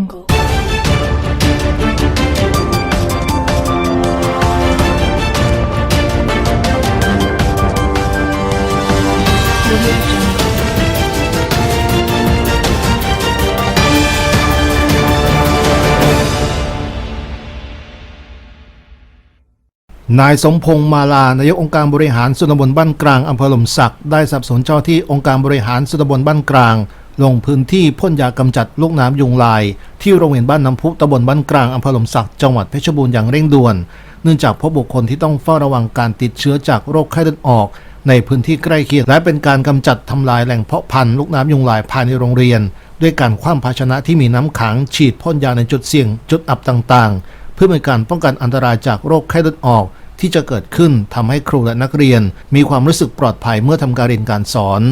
jungle. Jungle. นายสมพงษ์มาลา นายกองค์การบริหารส่วนตำบลบ้านกลางอำเภอหลมสัก ได้สับสนุนเจ้าที่องค์การบริหารส่วนตำบลบ้านกลาง ลงพื้นที่พ่นยากำจัดลูกน้ำยุงลาย ที่โรงเรียนบ้านน้ำพุตำบลบ้านกลางอำเภอหลมสักจังหวัดเพชรบูรณ์อย่างเร่งด่วน เนื่องจากพบบุคคลที่ต้องเฝ้าระวังการติดเชื้อจากโรคไข้เลือดออก ในพื้นที่ใกล้เคียงและเป็นการกำจัดทำลายแหล่งเพาะพันธุ์ลูกน้ำยุงลายภายในโรงเรียน ด้วยการคว่ำภาชนะที่มีน้ำขังฉีดพ่นยาในจุดเสี่ยง จุดอับต่างๆ เพื่อเป็นการป้องกันอันตรายจากโรคไข้เลือดออกที่จะเกิดขึ้นทำให้ครูและนักเรียน มีความรู้สึกปลอดภัยเมื่อทำการเรียนการสอน